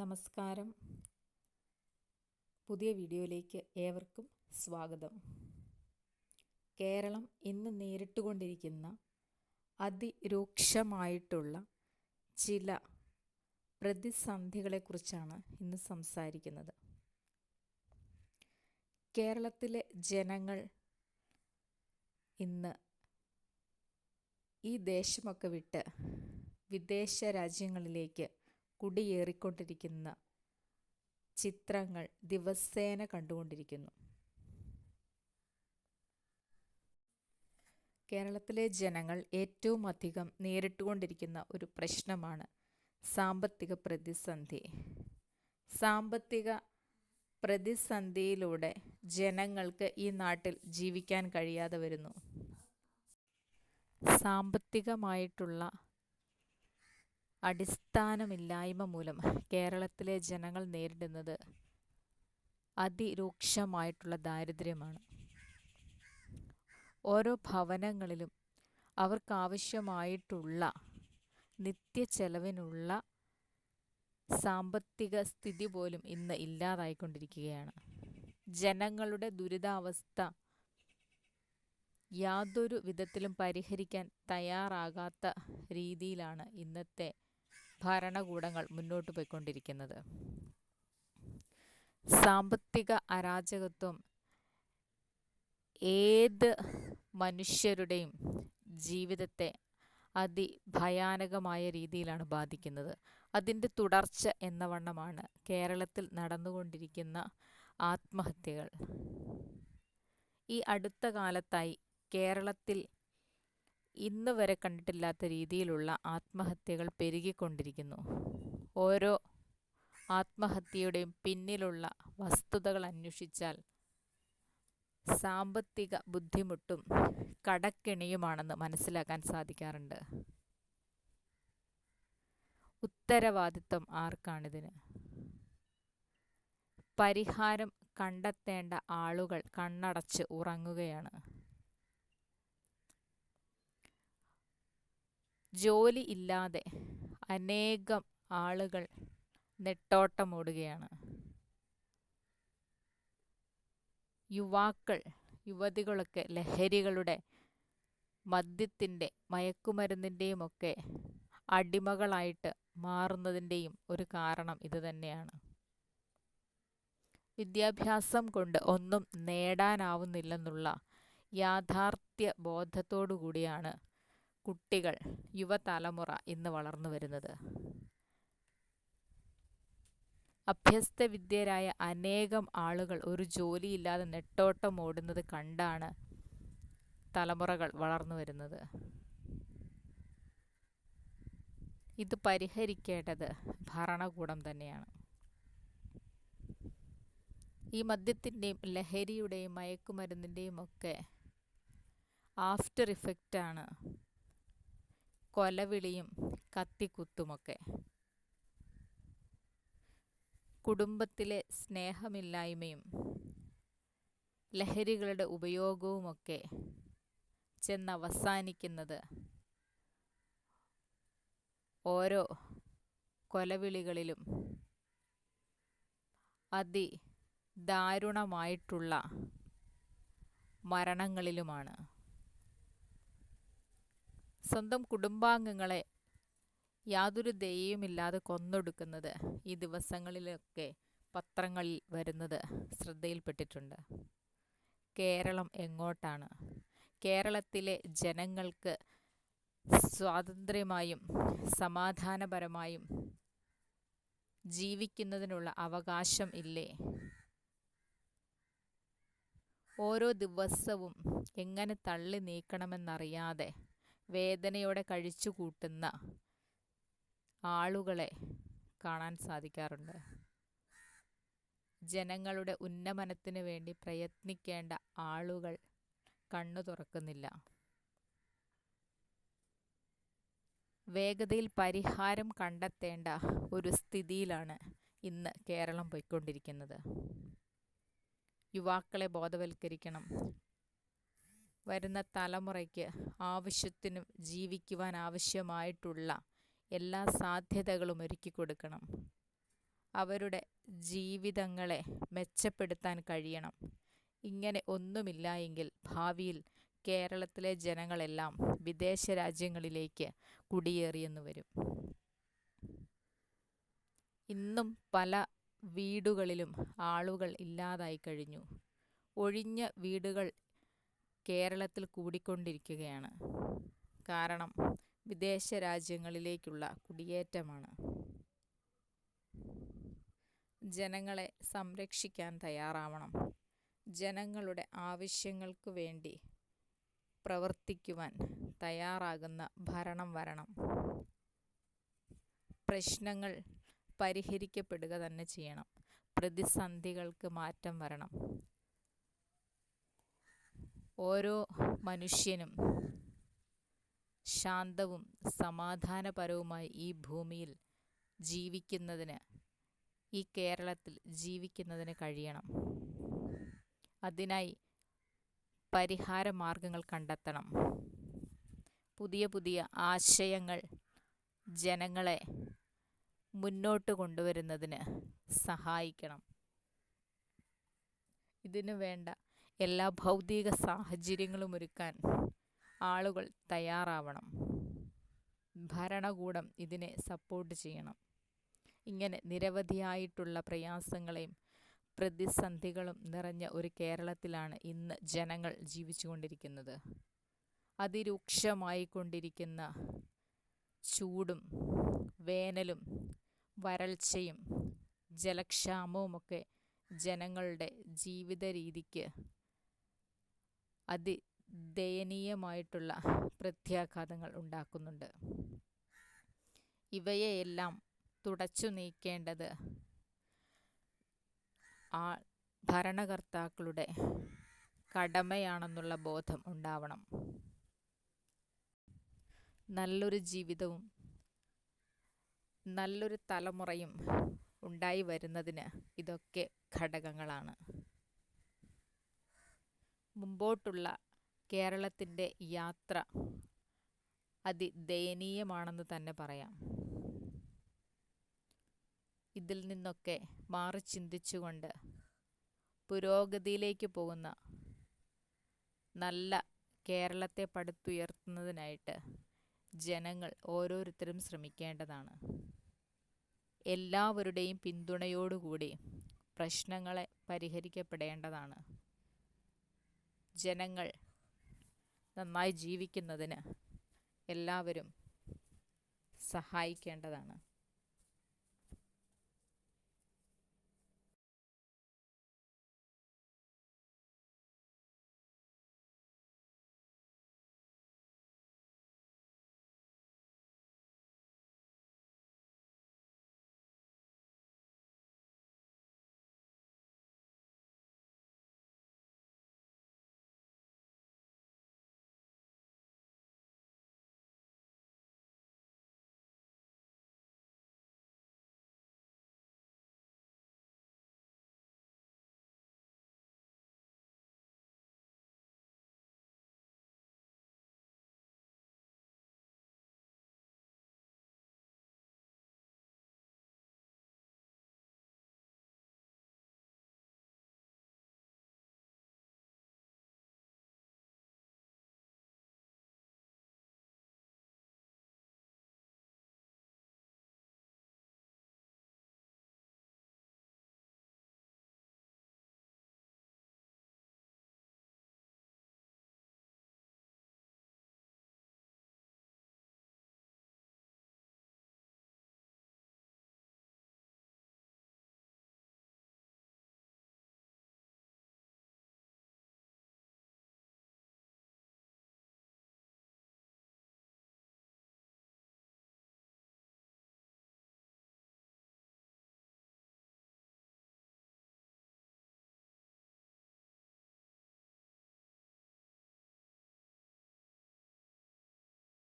നമസ്കാരം. പുതിയ വീഡിയോയിലേക്ക് ഏവർക്കും സ്വാഗതം. കേരളം ഇന്ന് നേരിട്ടുകൊണ്ടിരിക്കുന്ന അതിരൂക്ഷമായിട്ടുള്ള ചില പ്രതിസന്ധികളെക്കുറിച്ചാണ് ഇന്ന് സംസാരിക്കുന്നത്. കേരളത്തിലെ ജനങ്ങൾ ഇന്ന് ഈ ദേശമൊക്കെ വിട്ട് വിദേശ രാജ്യങ്ങളിലേക്ക് കുടിയേറിക്കൊണ്ടിരിക്കുന്ന ചിത്രങ്ങൾ ദിവസേന കണ്ടുകൊണ്ടിരിക്കുന്നു. കേരളത്തിലെ ജനങ്ങൾ ഏറ്റവും അധികം നേരിട്ടുകൊണ്ടിരിക്കുന്ന ഒരു പ്രശ്നമാണ് സാമ്പത്തിക പ്രതിസന്ധി. സാമ്പത്തിക പ്രതിസന്ധിയിലൂടെ ജനങ്ങൾക്ക് ഈ നാട്ടിൽ ജീവിക്കാൻ കഴിയാതെ വരുന്നു. സാമ്പത്തികമായിട്ടുള്ള അടിസ്ഥാനമില്ലായ്മ മൂലം കേരളത്തിലെ ജനങ്ങൾ നേരിടുന്നത് അതിരൂക്ഷമായിട്ടുള്ള ദാരിദ്ര്യമാണ്. ഓരോ ഭവനങ്ങളിലും അവർക്കാവശ്യമായിട്ടുള്ള നിത്യ ചെലവിനുള്ള സാമ്പത്തിക സ്ഥിതി പോലും ഇന്ന് ഇല്ലാതായിക്കൊണ്ടിരിക്കുകയാണ്. ജനങ്ങളുടെ ദുരിതാവസ്ഥ യാതൊരു വിധത്തിലും പരിഹരിക്കാൻ തയ്യാറാകാത്ത രീതിയിലാണ് ഇന്നത്തെ ഭരണകൂടങ്ങൾ മുന്നോട്ട് പോയിക്കൊണ്ടിരിക്കുന്നത്. സാമ്പത്തിക അരാജകത്വം ഏത് മനുഷ്യരുടെയും ജീവിതത്തെ അതിഭയാനകമായ രീതിയിലാണ് ബാധിക്കുന്നത്. അതിന്റെ തുടർച്ച എന്ന വണ്ണമാണ് കേരളത്തിൽ നടന്നുകൊണ്ടിരിക്കുന്ന ആത്മഹത്യകൾ. ഈ അടുത്ത കാലത്തായി കേരളത്തിൽ ഇന്ന് വരെ കണ്ടിട്ടില്ലാത്ത രീതിയിലുള്ള ആത്മഹത്യകൾ പെരുകിക്കൊണ്ടിരിക്കുന്നു. ഓരോ ആത്മഹത്യയുടെയും പിന്നിലുള്ള വസ്തുതകൾ അന്വേഷിച്ചാൽ സാമ്പത്തിക ബുദ്ധിമുട്ടും കടക്കെണിയുമാണെന്ന് മനസ്സിലാക്കാൻ സാധിക്കാറുണ്ട്. ഉത്തരവാദിത്വം ആർക്കാണിതിന്? പരിഹാരം കണ്ടെത്തേണ്ട ആളുകൾ കണ്ണടച്ച് ഉറങ്ങുകയാണ്. ജോലി ഇല്ലാതെ അനേകം ആളുകൾ നെട്ടോട്ടമോടുകയാണ് യുവാക്കൾ യുവതികളൊക്കെ ലഹരികളുടെ മദ്യത്തിന്റെ മയക്കുമരുന്നിന്റെയും ഒക്കെ അടിമകളായിട്ട് മാറുന്നതിന്റെയും ഒരു കാരണം ഇത് തന്നെയാണ്. വിദ്യാഭ്യാസം കൊണ്ട് ഒന്നും നേടാനാവുന്നില്ലെന്നുള്ള യാഥാർത്ഥ്യ ബോധത്തോടു കൂടിയാണ് കുട്ടികൾ യുവതലമുറ ഇന്ന് വളർന്നു വരുന്നത്. അഭ്യസ്ത വിദ്യരായ അനേകം ആളുകൾ ഒരു ജോലിയില്ലാതെ നെട്ടോട്ടം ഓടുന്നത് കണ്ടാണ് തലമുറകൾ വളർന്നു വരുന്നത്. ഇത് പരിഹരിക്കേണ്ടത് ഭരണകൂടം തന്നെയാണ്. ഈ മദ്യത്തിന്റെയും ലഹരിയുടെയും മയക്കുമരുന്നിന്റെയും ഒക്കെ ആഫ്റ്റർ ഇഫക്റ്റാണ് കൊലവിളിയും കത്തിക്കുത്തുമൊക്കെ. കുടുംബത്തിലെ സ്നേഹമില്ലായ്മയും ലഹരികളുടെ ഉപയോഗവുമൊക്കെ ചെന്നവസാനിക്കുന്നത് ഓരോ കൊലവിളികളിലും അതിദാരുണമായിട്ടുള്ള മരണങ്ങളിലുമാണ്. സ്വന്തം കുടുംബാംഗങ്ങളെ യാതൊരു ദയയുമില്ലാതെ കൊന്നൊടുക്കുന്നത് ഈ ദിവസങ്ങളിലൊക്കെ പത്രങ്ങളിൽ വരുന്നത് ശ്രദ്ധയിൽപ്പെട്ടിട്ടുണ്ട്. കേരളം എങ്ങോട്ടാണ്? കേരളത്തിലെ ജനങ്ങൾക്ക് സ്വാതന്ത്ര്യമായും സമാധാനപരമായും ജീവിക്കുന്നതിനുള്ള അവകാശം ഇല്ലേ? ഓരോ ദിവസവും എങ്ങനെ തള്ളി നീക്കണമെന്നറിയാതെ വേദനയോടെ കഴിച്ചു കൂട്ടുന്ന ആളുകളെ കാണാൻ സാധിക്കാറുണ്ട്. ജനങ്ങളുടെ ഉന്നമനത്തിന് വേണ്ടി പ്രയത്നിക്കേണ്ട ആളുകൾ കണ്ണു തുറക്കുന്നില്ല. വേഗതയിൽ പരിഹാരം കണ്ടെത്തേണ്ട ഒരു സ്ഥിതിയിലാണ് ഇന്ന് കേരളം പോയിക്കൊണ്ടിരിക്കുന്നത്. യുവാക്കളെ ബോധവൽക്കരിക്കണം. വരുന്ന തലമുറയ്ക്ക് ആവശ്യത്തിനും ജീവിക്കുവാൻ ആവശ്യമായിട്ടുള്ള എല്ലാ സാധ്യതകളും ഒരുക്കി കൊടുക്കണം. അവരുടെ ജീവിതങ്ങളെ മെച്ചപ്പെടുത്താൻ കഴിയണം. ഇങ്ങനെ ഒന്നുമില്ല എങ്കിൽ ഭാവിയിൽ കേരളത്തിലെ ജനങ്ങളെല്ലാം വിദേശ രാജ്യങ്ങളിലേക്ക് കുടിയേറിയെന്ന് വരും. ഇന്നും പല വീടുകളിലും ആളുകൾ ഇല്ലാതായി കഴിഞ്ഞു. ഒഴിഞ്ഞ വീടുകൾ കേരളത്തിൽ കൂടിക്കൊണ്ടിരിക്കുകയാണ്. കാരണം വിദേശ രാജ്യങ്ങളിലേക്കുള്ള കുടിയേറ്റമാണ്. ജനങ്ങളെ സംരക്ഷിക്കാൻ തയ്യാറാവണം. ജനങ്ങളുടെ ആവശ്യങ്ങൾക്ക് വേണ്ടി പ്രവർത്തിക്കുവാൻ തയ്യാറാകുന്ന ഭരണം വരണം. പ്രശ്നങ്ങൾ പരിഹരിക്കപ്പെടുക തന്നെ ചെയ്യണം. പ്രതിസന്ധികൾക്ക് മാറ്റം വരണം. ഓരോ മനുഷ്യനും ശാന്തവും സമാധാനപരവുമായി ഈ ഭൂമിയിൽ ജീവിക്കുന്നതിന് ഈ കേരളത്തിൽ ജീവിക്കുന്നതിന് കഴിയണം. അതിനായി പരിഹാര മാർഗങ്ങൾ കണ്ടെത്തണം. പുതിയ പുതിയ ആശയങ്ങൾ ജനങ്ങളെ മുന്നോട്ട് കൊണ്ടുവരുന്നതിന് സഹായിക്കണം. ഇതിനു വേണ്ട എല്ലാ ഭൗതിക സാഹചര്യങ്ങളും ഒരുക്കാൻ ആളുകൾ തയ്യാറാവണം. ഭരണകൂടം ഇതിനെ സപ്പോർട്ട് ചെയ്യണം. ഇങ്ങനെ നിരവധിയായിട്ടുള്ള പ്രയാസങ്ങളെയും പ്രതിസന്ധികളും നിറഞ്ഞ ഒരു കേരളത്തിലാണ് ഇന്ന് ജനങ്ങൾ ജീവിച്ചുകൊണ്ടിരിക്കുന്നത്. അതിരൂക്ഷമായി കൊണ്ടിരിക്കുന്ന ചൂടും വേനലും വരൾച്ചയും ജലക്ഷാമവുമൊക്കെ ജനങ്ങളുടെ ജീവിത രീതിക്ക് അതിദയനീയമായിട്ടുള്ള പ്രത്യാഘാതങ്ങൾ ഉണ്ടാക്കുന്നുണ്ട്. ഇവയെല്ലാം തുടച്ചു നീക്കേണ്ടത് ആ ഭരണകർത്താക്കളുടെ കടമയാണെന്നുള്ള ബോധം ഉണ്ടാവണം. നല്ലൊരു ജീവിതവും നല്ലൊരു തലമുറയും ഉണ്ടായി വരുന്നതിന് ഇതൊക്കെ ഘടകങ്ങളാണ്. മുമ്പോട്ടുള്ള കേരളത്തിന്റെ യാത്ര അതിദയനീയമാണെന്ന് തന്നെ പറയാം. ഇതിൽ നിന്നൊക്കെ മാറി ചിന്തിച്ചുകൊണ്ട് പുരോഗതിയിലേക്ക് പോകുന്ന നല്ല കേരളത്തെ പടുത്തുയർത്തുന്നതിനായിട്ട് ജനങ്ങൾ ഓരോരുത്തരും ശ്രമിക്കേണ്ടതാണ്. എല്ലാവരുടെയും പിന്തുണയോടുകൂടി പ്രശ്നങ്ങളെ പരിഹരിക്കപ്പെടേണ്ടതാണ്. ജനങ്ങൾ നന്നായി ജീവിക്കുന്നതിന് എല്ലാവരും സഹായിക്കേണ്ടതാണ്.